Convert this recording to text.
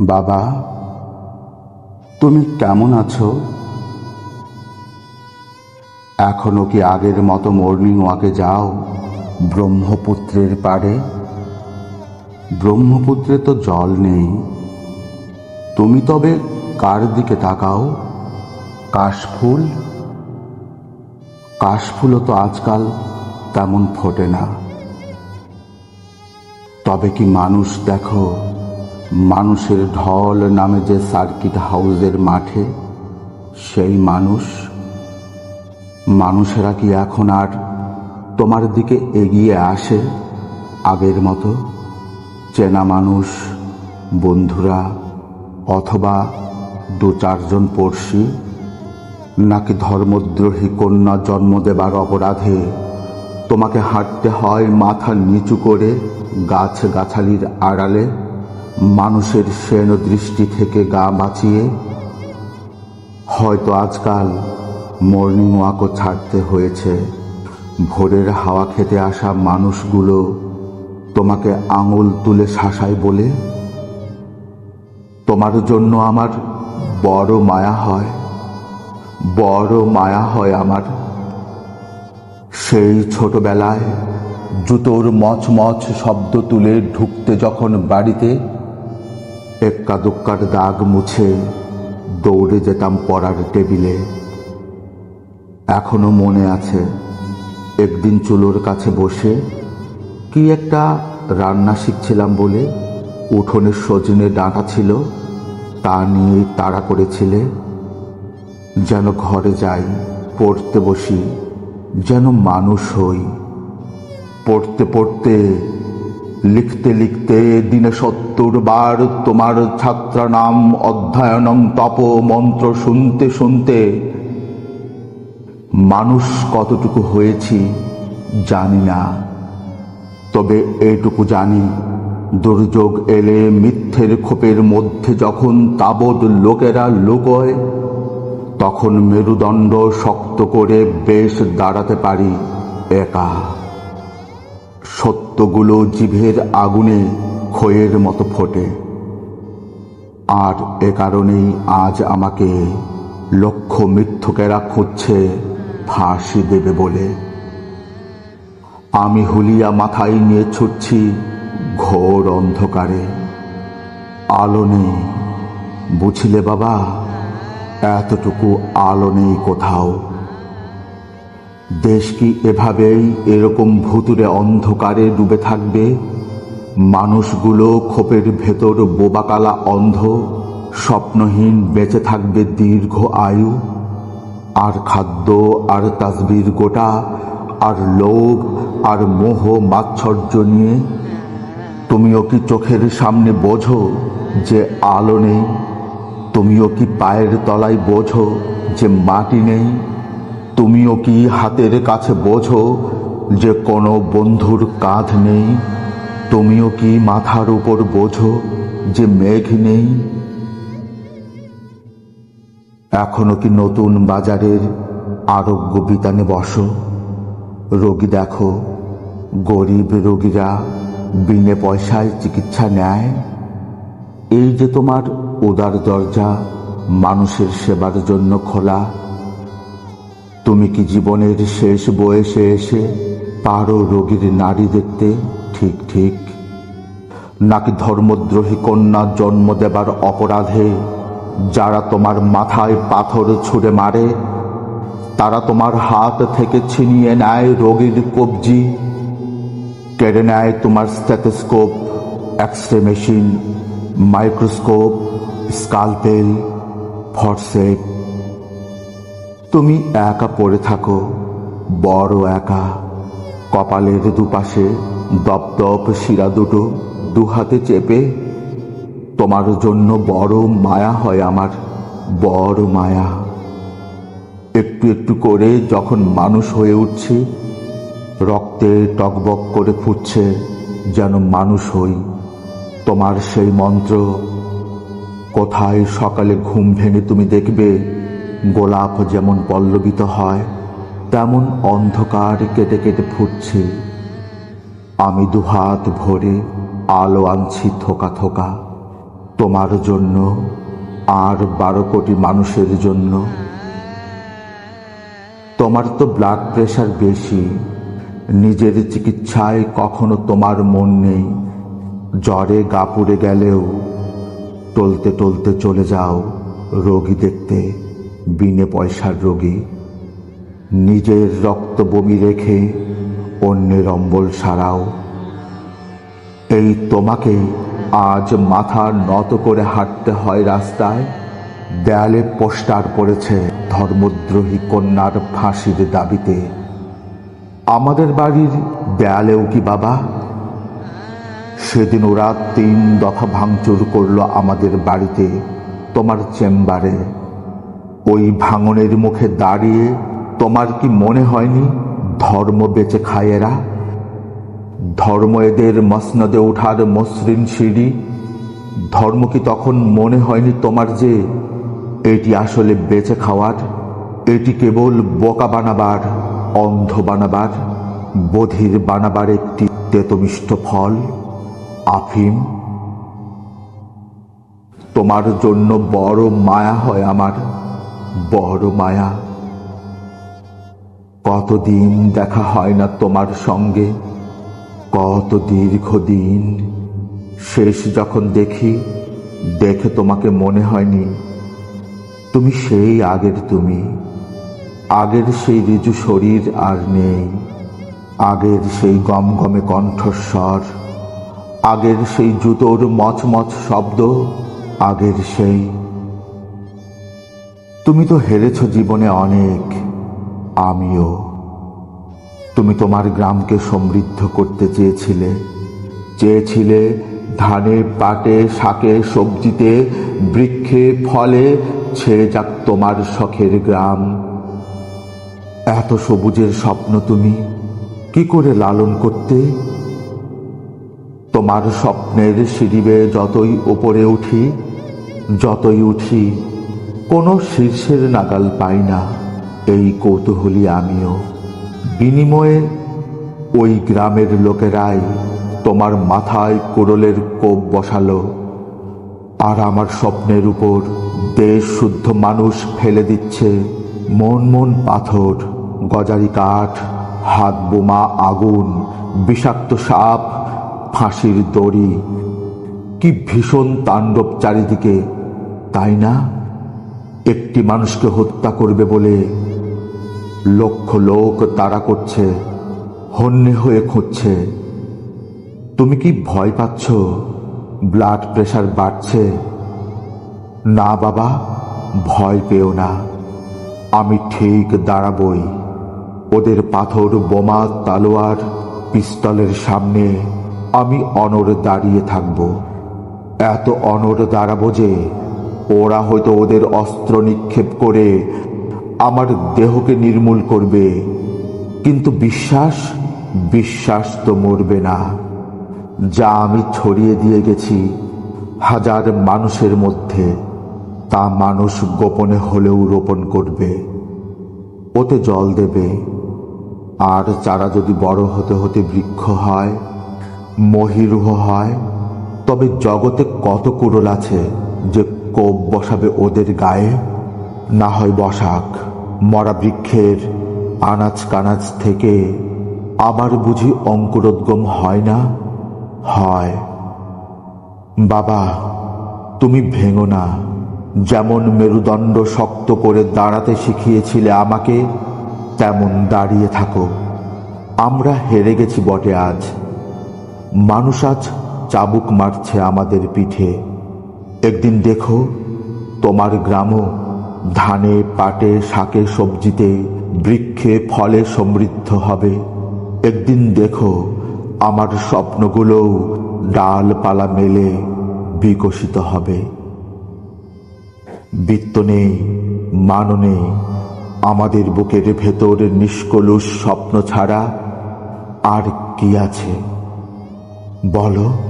বাবা, তুমি কেমন আছো? এখনও কি আগের মতো মর্নিং ওয়াকে যাও ব্রহ্মপুত্রের পাড়ে? ব্রহ্মপুত্রে তো জল নেই। তুমি তবে কার দিকে তাকাও? কাশফুল? কাশফুলও তো আজকাল তেমন ফোটে না। তবে কি মানুষ দেখো মানুষের ঢল নামে যে সার্কিট হাউসের মাঠে, সেই মানুষ, মানুষেরা কি এখন আর তোমার দিকে এগিয়ে আসে আগের মতো? চেনা মানুষ, বন্ধুরা, অথবা দু চারজন পড়শি, নাকি ধর্মদ্রোহী কন্যা জন্ম দেবার অপরাধে তোমাকে হাঁটতে হয় মাথা নিচু করে গাছ গাছালির আড়ালে? মানুষের সেন দৃষ্টি থেকে গা বাঁচিয়ে হয়তো আজকাল মর্নিং ওয়াকও ছাড়তে হয়েছে। ভোরের হাওয়া খেতে আসা মানুষগুলো তোমাকে আঙুল তুলে শাসায় বলে, তোমার জন্য আমার বড় মায়া হয়, বড় মায়া হয় আমার। সেই ছোটবেলায় জুতোর মচমচ শব্দ তুলে ঢুকতে যখন বাড়িতে এক্কা দুক্কার দাগ মুছে দৌড়ে যেতাম পড়ার টেবিলে। এখনও মনে আছে, একদিন চুলোর কাছে বসে কি একটা রান্না শিখছিলাম বলে উঠোনের সজনে ডাঁটা ছিল, তা নিয়ে তাড়া করেছিলে। যেন ঘরে যাই, পড়তে বসি, যেন মানুষ হই, পড়তে পড়তে লিখতে লিখতে দিনে সত্তর বার তোমার ছাত্রা নাম অধ্যয়নং তপ মন্ত্র শুনতে শুনতে মানুষ কতটুকু হয়েছি জানি না। তবে এইটুকু জানি, দুর্যোগ এলে মিথ্যের খোপের মধ্যে যখন তাবৎ লোকেরা লুকোয়, তখন মেরুদণ্ড শক্ত করে বেশ দাঁড়াতে পারি একা। সত্যগুলো জিভের আগুনে ক্ষয়ের মতো ফোটে। আর এ কারণেই আজ আমাকে লক্ষ মিথ্যকেরা খুঁজছে ফাঁসি দেবে বলে। আমি হুলিয়া মাথায় নিয়ে ছুটছি ঘোর অন্ধকারে। আলো নেই, বুঝলে বাবা? এতটুকু আলো নেই কোথাও। দেশ কি এভাবেই এরকম ভুতুরে অন্ধকারে ডুবে থাকবে? মানুষগুলো খোপের ভেতর বোবাকালা অন্ধ, স্বপ্নহীন বেঁচে থাকবে দীর্ঘ আয়ু। আর খাদ্য, আর তাসবির গোটা, আর লোভ, আর মোহ মাৎসর্য নিয়ে তুমিও কি চোখের সামনে বোঝো যে আলো নেই? তুমিও কি পায়ের তলায় বোঝো যে মাটি নেই? তুমিও কি হাতের কাছে বোঝো যে কোনো বন্ধুর কাঁধ নেই? তুমিও কি মাথার উপর বোঝো যে মেঘ নেই? এখনও কি নতুন বাজারের আরোগ্য বিতানে বসো? রোগী দেখো, গরিব রোগীরা বিনে পয়সায় চিকিৎসা নেয়। এই যে তোমার উদার দরজা মানুষের সেবার জন্য খোলা তুমি কি জীবনের শেষ বয়সে এসে পারো রোগীর নারী দেখতে? ঠিক ঠিক। নাকি ধর্মদ্রোহী কন্যা জন্ম দেবার অপরাধে যারা তোমার মাথায় পাথর ছুঁড়ে মারে, তারা তোমার হাত থেকে ছিনিয়ে নেয় রোগীর কবজি, কেড়ে নেয় তোমার stethoscope X ray machine microscope scalpel forcep তুমি একা পড়ে থাকো, বড় একা। কপালের দুপাশে দপদপ শিরা দুটো দু হাতে চেপে। তোমার জন্য বড় মায়া হয় আমার, বড় মায়া। একটু একটু করে যখন মানুষ হয়ে উঠছে, রক্তে টকবক করে ফুটছে যেন মানুষ হই। তোমার সেই মন্ত্র, কোথায় সকালে ঘুম ভেঙে তুমি দেখবে? গোলাপ যেমন পল্লবিত হয়, তেমন অন্ধকার কেটে কেটে ফুটছে। আমি দুহাত ভরে আলো আনছি থোকা থোকা। তোমার জন্য আর বারো কোটি মানুষের জন্য। তোমার তো ব্লাড প্রেশার বেশি। নিজের চিকিৎসায় কখনো তোমার মন নেই। জ্বরে গা পুড়ে গেলেও, টলতে টলতে চলে যাও রোগী দেখতে। বিনে পয়সার রোগী, নিজের রক্ত বমি রেখে অন্যের অম্বল সারাও। এই তোমাকে আজ মাথা নত করে হাঁটতে হয় রাস্তায়, দেয়ালে পোস্টার পড়েছে ধর্মদ্রোহী কন্যার ফাঁসির দাবিতে। আমাদের বাড়ির দেয়ালেও কি বাবা? সেদিন ওরা তিন দফা ভাঙচুর করল আমাদের বাড়িতে, তোমার চেম্বারে। ওই ভাঙনের মুখে দাঁড়িয়ে তোমার কি মনে হয়নি? ধর্ম বেঁচে খায় এরা। ধর্ম এদের মসনদে ওঠার মসৃণ সিঁড়ি। ধর্ম কি তখন মনে হয়নি তোমার যে এটি আসলে বেঁচে খাওয়ার? এটি কেবল বোকা বানাবার, অন্ধ বানাবার, বধির বানাবার একটি তেতমিষ্ট ফল। আফিম। তোমার জন্য বড় মায়া হয় আমার। বড় মায়া। কতদিন দেখা হয় না তোমার সঙ্গে? কত দীর্ঘদিন। শেষ যখন দেখি, দেখে তোমাকে মনে হয়নি। তুমি সেই আগের তুমি। আগের সেই ঋজু শরীর আর নেই। আগের সেই গমগমে কণ্ঠস্বর। আগের সেই জুতোর মচমচ শব্দ। আগের সেই তুমি তো হেরেছ জীবনে অনেক, আমিও। তুমি তোমার গ্রামকে সমৃদ্ধ করতে চেয়েছিলে। চেয়েছিলে ধানে পাটে, শাকে, সবজিতে, বৃক্ষে, ফলে, ছেড়ে যাক তোমার শখের গ্রাম। এত সবুজের স্বপ্ন তুমি কি করে লালন করতে? তোমার স্বপ্নের সিঁড়ি বেয়ে যতই ওপরে উঠি, যতই উঠি কোনো শীর্ষের নাগাল পাই না। এই কৌতূহলী আমিও। বিনিময়ে ওই গ্রামের লোকেরাই তোমার মাথায় কোরলের কোপ বসালো আর আমার স্বপ্নের উপর দেশ শুদ্ধ মানুষ ফেলে দিচ্ছে। মন মন পাথর, গজারি কাঠ, হাত বোমা আগুন, বিষাক্ত সাপ, ফাঁসির দড়ি। কি ভীষণ তাণ্ডব চারিদিকে, তাই না? একটি মানুষকে হত্যা করবে বলে লক্ষ লোক তাড়া করছে, হন্যে হয়ে খুঁজছে। তুমি কি ভয় পাচ্ছ? ব্লাড প্রেশার বাড়ছে। না বাবা, ভয় পেও না। আমি ঠিক দাঁড়াবই। ওদের পাথর, বোমা, তালোয়ার, পিস্তলের সামনে আমি অনর দাঁড়িয়ে থাকব। এত অনর দাঁড়াবো যে ওরা হয়তো ওদের অস্ত্র নিক্ষেপ করে আমার দেহকে নির্মূল করবে। কিন্তু বিশ্বাস বিশ্বাস তো মরবে না। যা আমি ছড়িয়ে দিয়ে গেছি হাজার মানুষের মধ্যে, তা মানুষ গোপনে হলেও রোপণ করবে। ওতে জল দেবে। আর চারা যদি বড় হতে হতে বৃক্ষ হয়, মহিরুহ হয়, তবে জগতে কত কুড়োল আছে যে কোপ বসাবে ওদের গায়ে। না হয় বসাক, মরা বৃক্ষের আনাজ কানাজ থেকে আবার বুঝি অঙ্কুরোদ্গম হয় না? হয়। বাবা, তুমি ভেঙো না। যেমন মেরুদণ্ড শক্ত করে দাঁড়াতে শিখিয়েছিলে আমাকে, তেমন দাঁড়িয়ে থাকো। আমরা হেরে গেছি বটে আজ। মানুষ আজ চাবুক মারছে আমাদের পিঠে। একদিন দেখো, তোমার গ্রামও ধানে, পাটে, শাকে, সবজিতে, বৃক্ষে, ফলে সমৃদ্ধ হবে। একদিন দেখো, আমার স্বপ্নগুলোও ডালপালা মেলে বিকশিত হবে। বৃত্ত নেই মানও নেই, আমাদের বুকের ভেতর নিষ্কলুষ স্বপ্ন ছাড়া আর কি আছে? বলো।